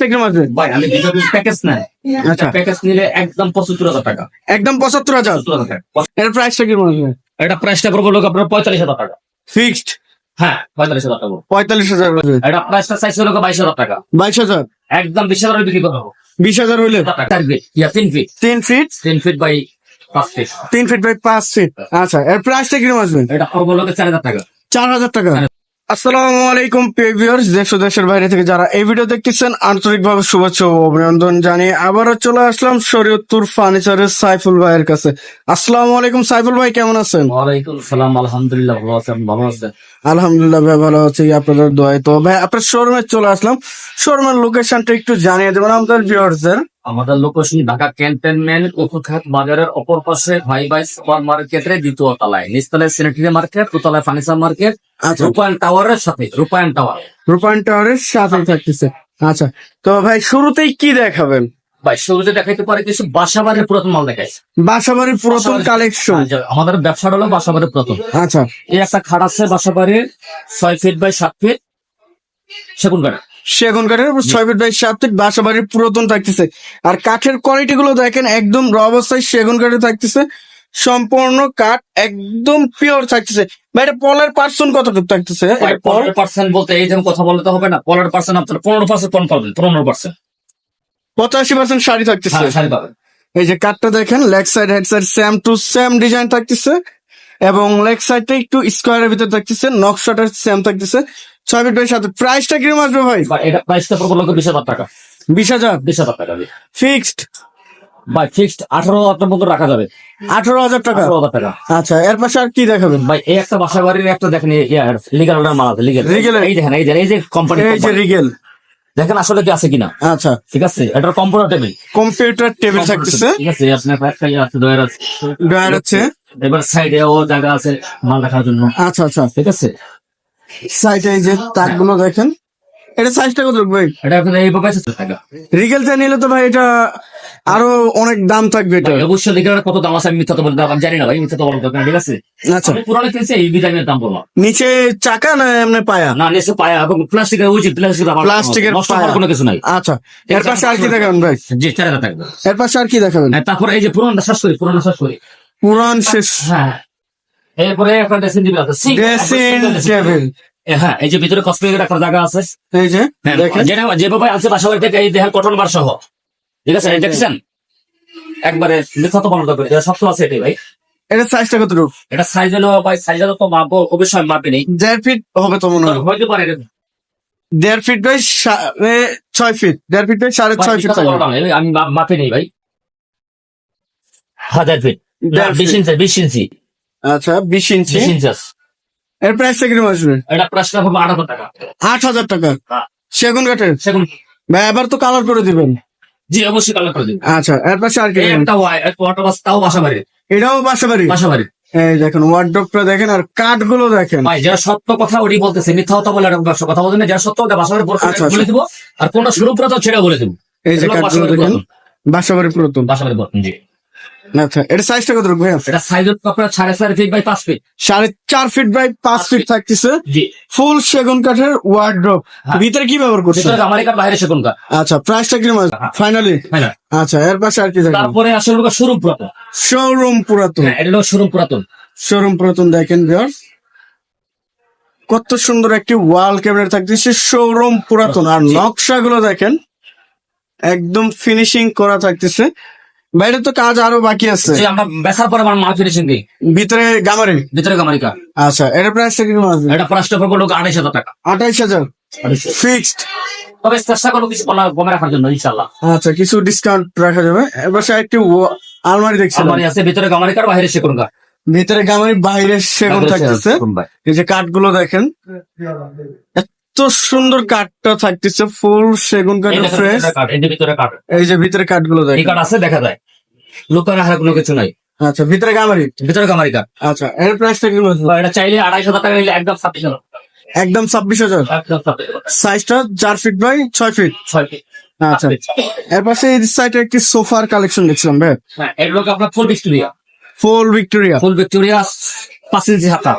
প্রাইসটা কীরকম ভাই আমি দুটো প্যাকেজ নেয় আচ্ছা প্যাকেজ নিলে একদম পঁচাত্তর হাজার টাকা। একদম পঁচাত্তর হাজার? পঁচাত্তর হাজার টাকা। এর প্রাইসটা কীরকম আসবে এটা প্রাইসটা পড়ব লোক আপনার পঁয়তাল্লিশ হাজার টাকা। ফিক্সড হ্যাঁ পঁয়তাল্লিশ হাজার টাকা। পঁয়তাল্লিশ হাজার এটা প্রাইসটা চাইছে লোক বাইশ হাজার টাকা। বাইশ হাজার? একদম বিশ হাজার বিক্রি করব। বিশ হাজার হইলে চার ফিট ইয়া তিন ফিট তিন ফিট তিন ফিট বাই পাঁচ ফিট তিন ফিট বাই পাঁচ ফিট আচ্ছা এর প্রাইসটা কীরকম আসবে এটা পড়ব লোকে চার হাজার টাকা। চার হাজার টাকা। আসসালামু আলাইকুম পেভিয়ার্স দেশ দেশের বাইরে থেকে যারা এই ভিডিও দেখতেছেন, আন্তরিকভাবে শুভেচ্ছা ও অভিনন্দন জানিয়ে আবারও চলে আসলাম শরীয়তপুর ফার্নিচারের সাইফুল ভাইয়ের কাছে। আসসালামু আলাইকুম সাইফুল ভাই, কেমন আছেন? ওয়ালাইকুম সালাম আলহামদুলিল্লাহ, ভালো আছেন ভালো আছেন? আলহামদুলিল্লাহ ভাই ভালো আছি আপনাদের দোয়ায় তো। ভাই আপনার শোরুমে চলে আসলাম। শোরুমের লোকেশনটা একটু জানিয়ে দেবেন আমাদের ভিউয়ার্সদের আমাদের লোকেশন ঢাকা ক্যান্টনমেন্ট উপখাত বাজারের অপর পাশে ভাই ভাই সুপার মার্কেটের দ্বিতীয় তলায়। নিচতলায় স্যানিটারি মার্কেট দোতলায় ফার্নিচার মার্কেট আচ্ছা। রূপায়ণ টাওয়ারের সাথে রূপায়ণ টাওয়ার রূপায়ণ টাওয়ারের সাথে থাকতেছে। আচ্ছা তো ভাই শুরুতেই কি দেখাবেন? ভাই শুরুতে দেখাইতে পারে কিছু বাসাবাড়ির পুরাতন মাল দেখাইছে। বাসাবাড়ির পুরাতন কালেকশন আমাদের ব্যবসাটা হলো বাসাবাড়ির পুরাতন। আচ্ছা। এই একটা খাট আছে বাসাবাড়ির ছয় ফিট বাই সাত ফিট সেগুন কাঠ সেগুন কাঠের ছয় ফিট বাই সাত ফিট বাসা বাড়ির পুরাতন থাকতেছে। আর কাঠের কোয়ালিটি গুলো দেখেন একদম র অবস্থায় সেগুন কাঠে থাকতেছে। সম্পূর্ণ কাঠ একদম পিওর থাকতেছে। ভাই এটা পলের পার্সন কতটুকু থাকতেছে? পনেরো পার্সেন্ট বলতে এই যেমন কথা বলতে হবে না। পনেরো পার্সেন্ট আপনার পনেরো পার্সেন্ট পাবেন পনেরো পার্সেন্ট পঁচাশি পার্সেন্ট শাড়ি থাকতেছে। হ্যাঁ শাড়ি পাবেন। এই যে কাঠটা দেখেন leg side head side same to same design থাকতেছে। এবং লেগ সাইডটা একটু স্কোয়ারের ভিতরে থাকতেছে নকশাটা সেম থাকতেছে। ছয় ফিট বাই সাত প্রাইসটা কীরকম আসবে ভাই? এটা প্রাইসটা পড়ব লোক বিশ হাজার টাকা। বিশ হাজার? বিশ হাজার টাকা ফিক্সড ভাই ফিক্সড আঠারো হাজার মতো রাখা যাবে। আঠারো হাজার টাকা? আঠারো হাজার টাকা। আচ্ছা এর পাশে আর কি দেখাবেন? ভাই এই একটা বাসা বাড়ির একটা দেখেন লিগাল মাল আছে লিগাল এর- এই দেখেন এই যে এই যে কোম্পানি এই যে রিগেল দেখেন আসলে কি আছে কিনা? আচ্ছা। ঠিক আছে? এটা কম্পিউটার টেবিল কম্পিউটার টেবিল থাকতেছে। ঠিক আছে? আপনার একটা ইয়ে আছে ডয়ার আছে। ড্রয়ার আছে। এবার সাইডে ও জায়গা আছে মাল রাখার জন্য। আচ্ছা আচ্ছা। ঠিক আছে? সাইডে এই যে তাকগুলো দেখেন। এটা সাইজটা কত ভাই? এটা আপনার এই পাবে টাকা। রিগেল চা নিলে তো ভাই এটা আরও অনেক দাম থাকবে এটা। অবশ্যই লিগাল কত দাম আছে আমি মিথ্যা তো বলতে আমি জানি না ভাই মিথ্যা তো বলতে ঠিক আছে? আচ্ছা। আমি পুরানো কিনছি এই বিদামের দাম বললাম নিচে চাকা না এমনি পায়া? না নিচে পায়া এবং প্লাস্টিকের উচিত প্লাস্টিক প্লাস্টিকের নষ্ট হওয়ার কোনো কিছু নাই। আচ্ছা। এর পাশে আর কি দেখাবেন ভাই? জি চার হাজার টাকা। এর পাশে আর কি দেখাবেন? হ্যাঁ, তারপরে এই যে পুরোনো শ্বাস করি পুরোনো শ্বাস করি। পুরান শেষ। হ্যাঁ এরপরে একটা ড্রেসিং টেবিল আছে। ড্রেসিং টেবিল হ্যাঁ এই যে ভিতরে কসমেটিক রাখার জায়গা আছে। এই যে হ্যাঁ, যেটা যেভাবে আছে বাসা বাড়ি থেকে এই দেখেন কটন বার সহ। ঠিক আছে দেখছেন? একবারে মিথ্যা তো বন্ধ করে এটা আছে এটাই ভাই। এটা সাইজটা কতটুকু? এটা সাইজ হলো ভাই সাইজ তো মাপবো অবশ্যই মাপে নেই। দেড় ফিট হবে তো মনে হয়। হইতে পারে দেড় ফিট বাই সাড়ে ছয় ফিট দেড় ফিট বাই সাড়ে ছয় ফিট আমি মাপ- নেই ভাই। হাজার ফিট বিশ। ইঞ্চি বিশ ইঞ্চি। আচ্ছা বিশ ইঞ্চি। বিশ ইঞ্চি। এর প্রাইসটা কীরকম আসবে? এটা প্রাইসটা হবে আট হাজার টাকা। আট হাজার টাকা। হ্যাঁ। সেগুন কাঠের? সেগুন। ভাই এবার তো কালার করে দিবেন। জি অবশ্যই কালার করে দিন আচ্ছা এর পাশে আর কি একটা ওয়াটার বাস তাও বাসা বাড়ি এটাও বাসা বাড়ি বাসা বাড়ি এই দেখেন ওয়ার্ড্রপটা দেখেন আর কাঠগুলো দেখেন। ভাই যারা সত্য কথা ওটি বলতেছে মিথ্যা কথা বলে এরকম ব্যবসা কথা বলতে না যারা সত্য কথা বাসা বাড়ি বলে- আচ্ছা, আচ্ছা। বলে দিব আর কোনটা শুরু করে তো ছেড়ে বলে দিব। এই যে দেখেন পুরাতন। বাসা বাড়ি পুরাতন। বাসা বাড়ি পুরাতন, জি। আচ্ছা এটা সাইজটা কত ভাইয়া এটা সাইজ হচ্ছে আপনার সাড়ে চার ফিট বাই পাঁচ ফিট সাড়ে চার ফিট বাই পাঁচ ফিট থাকতেছে। ফুল সেগুন কাঠের ওয়ার্ড্রপ হ্যাঁ। ভিতরে কি ব্যবহার করছে ভিতরে আমেরিকার বাইরে সেগুন কাঠ। আচ্ছা প্রাইসটা কীরকম ফাইনালি হ্যাঁ। আচ্ছা এর পাশে আর কি দেখেন তারপরে আসলে হলো শোরুম পুরাতন। শোরুম পুরাতন। হ্যাঁ, এটা হলো শোরুম পুরাতন। শোরুম পুরাতন দেখেন ভিউয়ার্স কত সুন্দর একটি ওয়াল ক্যাবিনেট থাকতেছে শোরুম পুরাতন। আর নকশাগুলো দেখেন একদম ফিনিশিং করা থাকতেছে। বাইরে তো কাজ আরও বাকি আছে। যে আমরা বেচার পরে আমার মাল দিই ভিতরে গামারি। ভিতরে আমেরিকা আচ্ছা এর প্রাইস কীরকম আসবে এটা প্রাইসটা পড়বে লোক আড়াইশ হাজার টাকা। আঠাইশ হাজার। ফিক্সড তবে চেষ্টা করব কিছু কমা- রাখার জন্য ইনশাল্লাহ আচ্ছা কিছু ডিসকাউন্ট রাখা যাবে। এবার একটি আলমারি দেখছিলাম। আলমারি আছে ভিতরে আমেরিকার বাইরে সেগুন কাঠ ভিতরে গামারি বাইরে সেগুন থাকতেছে। এই যে কাঠগুলো দেখেন। এত সুন্দর কাঠটা থাকতেছে ফুল সেগুন কাঠের ফ্রেশ ভিতরে কাঠ এই যে ভিতরে কাঠগুলো এই দেখেন। কাঠ আছে দেখা যায়। লোকের হার কোনো কিছু নাই। আচ্ছা ভিতরে গামারি। ভিতরে আমেরিকা আচ্ছা এর প্রাইসটা কি বলছো এটা চাইলে আড়াইশ হাজার টাকা নিলে একদম ছাব্বিশ হাজার। একদম ছাব্বিশ হাজার। সাইজটা চার ফিট বাই ছয় ফিট ছয় ফিট আচ্ছা। এর পাশে এই সাইডে একটি সোফার কালেকশন দেখছিলাম ভাই। হ্যাঁ এর লোক আপনার full Victoria full Victoria full Victoria পাঁচ ইঞ্চি হাতা।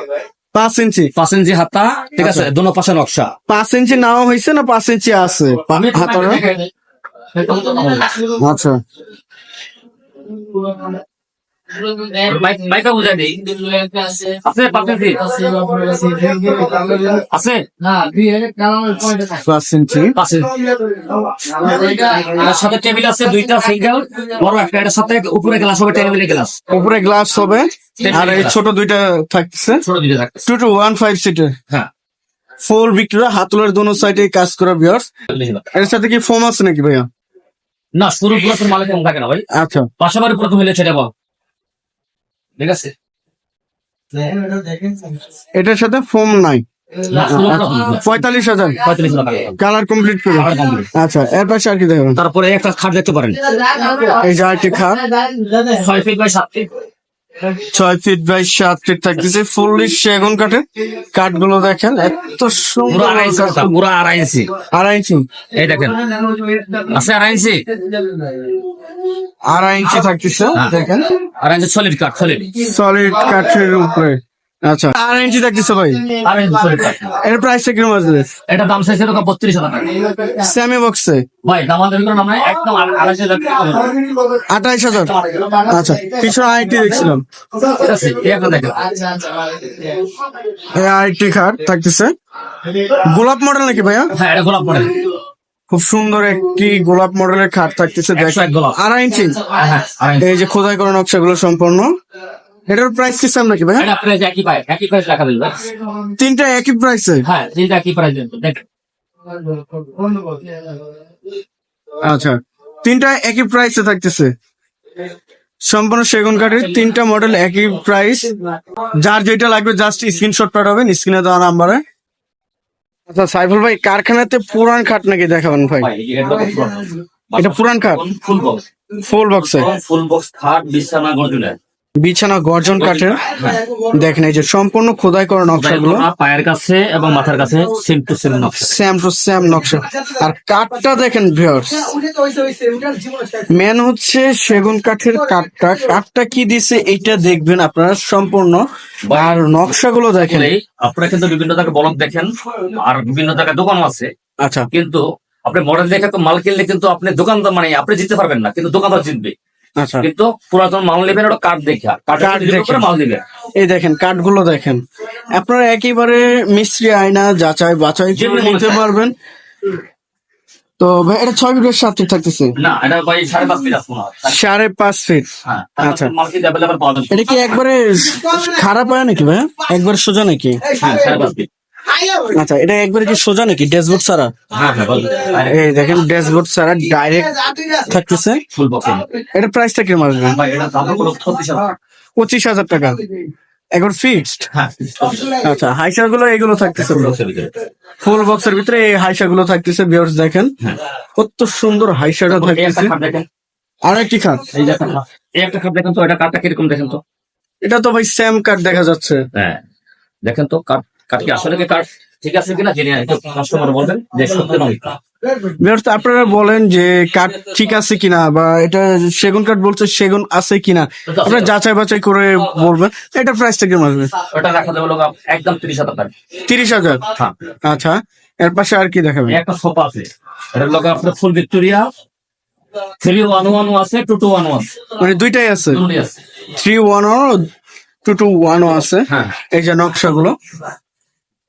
পাঁচ ইঞ্চি। পাঁচ ইঞ্চি হাতা ঠিক আছে দুনো দোনো পাশে নকশা। পাঁচ ইঞ্চি নাও হয়েছে না পাঁচ ইঞ্চি আছে? হাতার আচ্ছা। মাইক- মাইকটা বুঝাই দিই আছে পাঁচ আছে পাঁচ ইঞ্চি পাঁচ ইঞ্চি এটার সাথে টেবিল আছে দুইটা সিঙ্গেল বড় একটা এটার সাথে উপরে গ্লাস হবে টেবিলে গ্লাস উপরে গ্লাস হবে আর এই ছোট দুইটা থাকছে ছোট টু টু ওয়ান ফাইভ সিটের হ্যাঁ ফুল ভিক্টোরিয়া হাতুলের দোনো সাইডে কাজ করা বিয়ার্স এর সাথে কি ফোম আছে নাকি ভাইয়া? না শুরু পুরো তোর মালিক থাকে না ভাই। আচ্ছা। পাশাপাশি প্রথম হলে সেটা বল। ঠিক আছে এটার সাথে ফোম নাই। পঁয়তাল্লিশ হাজার কালার কমপ্লিট করে আচ্ছা এর পাশে আর কি দেখাবেন তারপরে একটা খাট দেখতে পারেন এই যে আরেকটি খাট ছয় ফিট বাই সাত ফিট ছয় ফিট বাই সাত ফিট থাকতেছে ফুললি সেগুন কাঠের কাঠগুলো দেখেন এত সুন্দর কাঠ। আড়াই ইঞ্চি আড়াই ইঞ্চি এই দেখেন আছে আড়াই ইঞ্চি আড়াই ইঞ্চি থাকতেছে হ্যাঁ। দেখেন। আড়াই ইঞ্চি সলিড কাঠ সলিড সলিড কাঠের উপরে। আচ্ছা আড়াই ইঞ্চি থাকতেছে ভাই। এর প্রাইসটা কীরকম আসবে? এটা দাম চাইছে এরকম বত্রিশ হাজার টাকা। সেমি বক্সে ভাই দাম আমাদের কোনো নাই একদম আড়া- আড়াইশো হাজার আঠাইশ হাজার। আচ্ছা পিছনে আইটি দেখছিলাম। আছে এই আইটি খাট থাকতেছে। গোলাপ মডেল নাকি ভাইয়া? হ্যাঁ এটা গোলাপ পড়ে খুব সুন্দর একটি গোলাপ মডেলের খাট থাকতেছে আড়াই ইঞ্চি। হ্যাঁ আড়াই ইঞ্চি। এই যে খোদাই করা নকশাগুলো সম্পূর্ণ। এটার প্রাইস কি সেম নাকি এটা প্রাইস একই পায় একই প্রাইস রাখা দিল তিনটা একই প্রাইসে হ্যাঁ তিনটা একই প্রাইস আচ্ছা তিনটা একই প্রাইসে থাকতেছে। সম্পূর্ণ সেগুন কাঠের তিনটা মডেল একই প্রাইস যার যেটা লাগবে জাস্ট স্ক্রিনশট পাঠাবেন স্ক্রিনে দেওয়া নাম্বারে আচ্ছা সাইফুল ভাই কারখানাতে পুরান খাট নাকি দেখাবেন ভাই? এটা পুরান। খাট? Full box. ফুল বক্সে? ফুল বক্স খাট বিছানা গর্জুলে বিছানা গর্জন কাঠের। দেখেন এই যে সম্পূর্ণ খোদাই করা নকশাগুলো পায়ের কাছে এবং মাথার কাছে সেম টু সেম নকশা। স্যাম টু স্যাম নকশা। আর কাঠটা দেখেন ভিউয়ার্স মেন হচ্ছে সেগুন কাঠের কাঠটা। কাঠটা কি দিছে এটা দেখবেন আপনারা সম্পূর্ণ। আর নকশাগুলো দেখেন। আপনারা কিন্তু বিভিন্ন জায়গায় ব্লগ দেখেন আর বিভিন্ন জায়গায় দোকানও আছে। আচ্ছা। কিন্তু আপনি মডেল দেখে তো মাল কিনলে কিন্তু আপনি দোকানদার মানে আপনি জিততে পারবেন না কিন্তু দোকানদার জিতবে। কিন্তু পুরাতন মাল নেবেন ওটা কার্ড দেখে। কার্ড দেখে। মাল নেবেন। এই দেখেন কাঠগুলো দেখেন। আপনারা একেবারে মিস্ত্রি আয়না যাচাই বাছাই করে নিতে পারবেন। তো ভাই এটা ছয় ফিটের সাত ফিট থাকতেছে। না এটা ভাই সাড়ে পাঁচ ফিট সাড়ে পাঁচ ফিট। হ্যাঁ আচ্ছা। এটা কি একবারে খারাপ হয় নাকি ভাই? একবার সোজা নাকি? হ্যাঁ সাড়ে পাঁচ ফিট। আচ্ছা এটা একবারে কি সোজা নাকি? ড্যাশবোর্ড ছাড়া? হ্যাঁ হ্যাঁ এই দেখেন ড্যাশবোর্ড ছাড়া ডাইরেক্ট থাকতেছে। এটা প্রাইসটা কীরকম আসবে? পঁচিশ হাজার। টাকা। একবার ফিক্সড হ্যাঁ আচ্ছা হাইসারগুলো এগুলো থাকতেছে। ফুল বক্সের ভিতরে। এই হাইসা গুলো থাকতেছে বিয়ার্স দেখেন। কত সুন্দর হাইসাটা থাকতেছে। আর একটি খাট এই যে একটা খাট। এই একটা খাট দেখেন তো এটা কাঠটা কীরকম দেখেন তো? এটা তো ভাই স্যাম কাট দেখা যাচ্ছে। হ্যাঁ। দেখেন তো কাঠ কাঠ কি আসলে কি কাঠ ঠিক আছে কিনা জেনে কাস্টমার বলবেন যে সত্যি আপনারা বলেন যে কাঠ ঠিক আছে কিনা বা এটা সেগুন কাঠ বলছে সেগুন আছে কিনা? আপনারা যাচাই বাছাই করে বলবেন। এটা প্রাইসটা কেমন আসবে? ওটা রাখা দেবো একদম তিরিশ হাজার টাকা। তিরিশ হাজার? হ্যাঁ। আচ্ছা এর পাশে আর কি দেখাবেন? একটা সোফা আছে। এটার লোক আপনার full Victoria three one one আছে টু টু ওয়ান ওয়ান মানে দুইটাই আছে? থ্রি ওয়ান টু টু ওয়ানও আছে। হ্যাঁ। এই যে নকশাগুলো।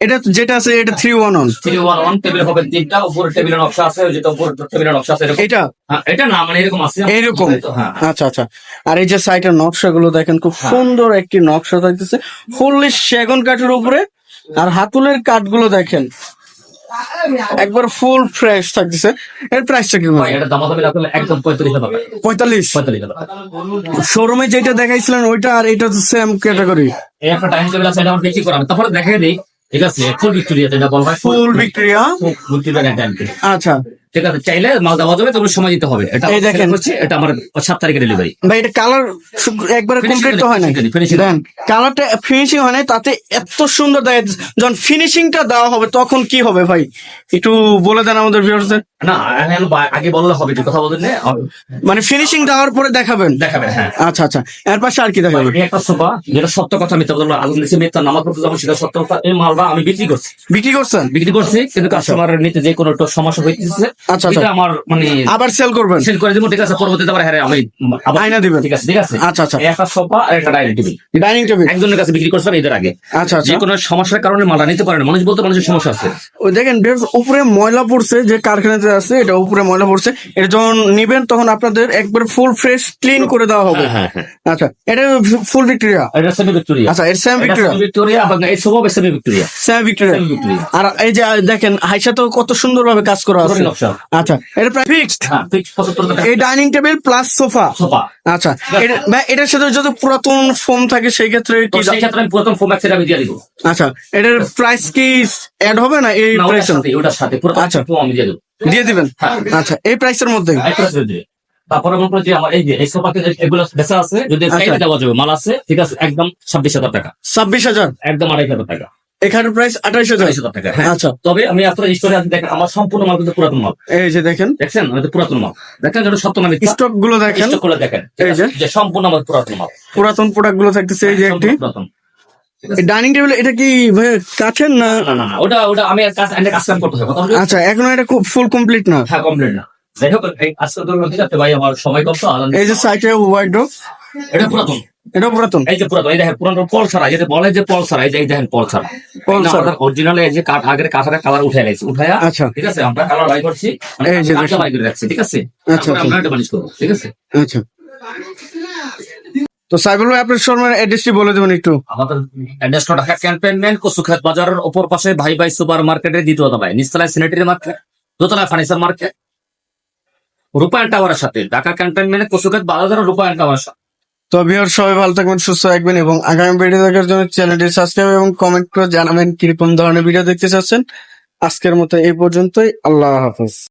এটা যেটা আছে এটা three one one three one one table হবে তিনটা উপরে টেবিলের নকশা আছে যেটা উপরে টেবিলের নকশা আছে এটা? হ্যাঁ, এটা না মানে এরকম আছে। এইরকম? হ্যাঁ আচ্ছা আচ্ছা। আর এই যে সাইটের নকশাগুলো দেখেন খুব সুন্দর একটি নকশা থাকতেছে। ফুললি সেগুন কাঠের উপরে আর হাতুলের কাঠগুলো দেখেন। একবার ফুল ফ্রেশ থাকতেছে। এর প্রাইসটা কি একদম পঁয়তাল্লিশ শোরুমে যেটা দেখাইছিলেন ওইটা আর এটা তো সেম ক্যাটাগরি একটা টাইম টেবিল আছে এটা আমার তারপরে দেখে দিই। ঠিক আছে ফুল ভিক্টোরিয়া যেটা বলা হয় ফুল ভিক্টোরিয়া ভিক্টোরিয়া আচ্ছা। ঠিক আছে চাইলে মাল দেওয়া যাবে তবে সময় দিতে হবে। এটা দেখেন। হচ্ছে এটা আমার সাত তারিখে ডেলিভারি ভাই এটা কালার একবারে কমপ্লিট তো হয় না। দেন কালারটা ফিনিশিং হয় না তাতে এত সুন্দর যাচ্ছে। যখন ফিনিশিংটা দেওয়া হবে তখন কি হবে ভাই? একটু বলে দেন আমাদের ভিউয়ারদের না আগে বললে হবে কথা বললেন না। মানে ফিনিশিং দেওয়ার পরে দেখাবেন? দেখাবেন হ্যাঁ। আচ্ছা আচ্ছা। এর পাশে আর কি দেখাবেন? একটা সোফা যেটা সত্য কথা মিথ্যা কথা আলম নিচে নামাজ পড়তে যাব সেটা সত্য কথা। এই মালটা আমি বিক্রি করছি। বিক্রি করছেন? বিক্রি করছি কিন্তু কাস্টমার নিতে যে কোনো একটা সমস্যা হইতেছে আচ্ছা, এটা আমার মানে আবার সেল করবেন? সেল করে দিব ঠিক আছে পরবর্তীতে আবার হ্যাঁ আমি আয়না দিবেন। ঠিক আছে ঠিক আছে? আচ্ছা, আচ্ছা। একটা সোফা আর একটা ডাইনিং টেবিল ডাইনিং টেবিল একজনের কাছে বিক্রি করছিলাম এদের আগে। আচ্ছা আচ্ছা। যে কোনো সমস্যার কারণে নিতে পারে না। মানুষ বলতে মানুষের সমস্যা আছে। ওই দেখেন উপরে ময়লা পড়ছে যে কারখানাতে আছে এটা উপরে ময়লা পড়ছে। এটা যখন নিবেন তখন আপনাদের একবার ফুল ফ্রেশ ক্লিন করে দেওয়া হবে। হ্যাঁ হ্যাঁ আচ্ছা এটা ফুল ভিক্টোরিয়া এটা সেমি ভিক্টোরিয়া আচ্ছা এটা ভিক্টোরিয়া সেমি ভিক্টোরিয়া এবং এই সোফা সেমি ভিক্টোরিয়া সেম আর এই যে দেখেন হাইসা তো কত সুন্দর ভাবে কাজ করা আছে। আচ্ছা এটা প্রায় ফিক্সড হ্যাঁ এই dining table plus sofa sofa আচ্ছা ভাই, এটার সাথে যদি পুরাতন ফোম থাকে সেই ক্ষেত্রে কি সেই ক্ষেত্রে আমি প্রথম ফোম আমি দিয়ে দিব। আচ্ছা এটার প্রাইস কি অ্যাড হবে না এই প্রাইস সাথে ওটার সাথে পুরো আচ্ছা। ফোম আমি দিয়ে দেবো। দিয়ে দিবেন? হ্যাঁ। আচ্ছা এই প্রাইসের মধ্যে? তারপরে মনে করো যে আমার এই যে এই সোফাতে এগুলো বেচা আছে যদি আচ্ছা। দেওয়া যাবে। মাল আছে ঠিক আছে একদম ছাব্বিশ হাজার টাকা। ছাব্বিশ হাজার? একদম আড়াই হাজার টাকা। এখানের প্রাইস আঠাইশ টাকা। হ্যাঁ। আচ্ছা। তবে আমি আপনার স্টোরে আছে দেখেন আমার সম্পূর্ণ মাল কিন্তু পুরাতন মাল। এই যে দেখেন। দেখছেন? আমি পুরাতন মাল। দেখেন যেটা সত্য না মিথ্যা স্টকগুলো দেখেন। স্টক করে দেখেন। এই যে। সম্পূর্ণ আমার পুরাতন মাল। পুরাতন প্রোডাক্টগুলো থাকতেছে এই যে একটি। ডাইনিং টেবিল এটা কি ভাই কাঠের না? না না ওটা ওটা আমি কাজ কাজ করতে হবে আচ্ছা এখনও এটা খুব ফুল কমপ্লিট না? হ্যাঁ কমপ্লিট না। যাই হোক এই আজকে তো ঠিক আছে ভাই আমার সময় কম তো এই যে ওয়াইড্রোপ এটা পুরাতন। এটা পুরাতন। এই যে পুরাতন এই দেখেন পুরাতন পল ছাড়া যেটা বলে যে পল ছাড়া এই যে দেখেন পল ছাড়া। পল ছাড়া। অরিজিনাল এই যে কাঠ আগের কাঠের কালার উঠে গেছে উঠায়া আচ্ছা। ঠিক আছে আমরা কালার বাই করছি এই যে বাই করে রাখছি ঠিক আছে? আচ্ছা, আচ্ছা। আমরা এটা বানিশ করব ঠিক আছে? আচ্ছা। তো সাইবুল ভাই আপনার শোরুমের অ্যাড্রেসটি বলে দেবেন একটু। আমাদের অ্যাড্রেসটা ঢাকা ক্যান্টনমেন্ট কসুখাত বাজারের ওপর পাশে ভাই ভাই সুপার মার্কেটের দ্বিতীয় তলায় নিচতলায় স্যানিটারি মার্কেট দোতলায় ফার্নিচার মার্কেট রূপায়ণ টাওয়ারের সাথে। ঢাকা ক্যান্টনমেন্ট বারো বাজারের রূপায়ণ টাওয়ারের সাথে। তো ভিউয়ার সবাই ভালো থাকবেন, সুস্থ থাকবেন এবং আগামী ভিডিও দেখার জন্য চ্যানেলটি সাবস্ক্রাইব এবং কমেন্ট করে জানাবেন কীরকম ধরনের ভিডিও দেখতে চাচ্ছেন। আজকের মতো এই পর্যন্তই। আল্লাহ হাফেজ।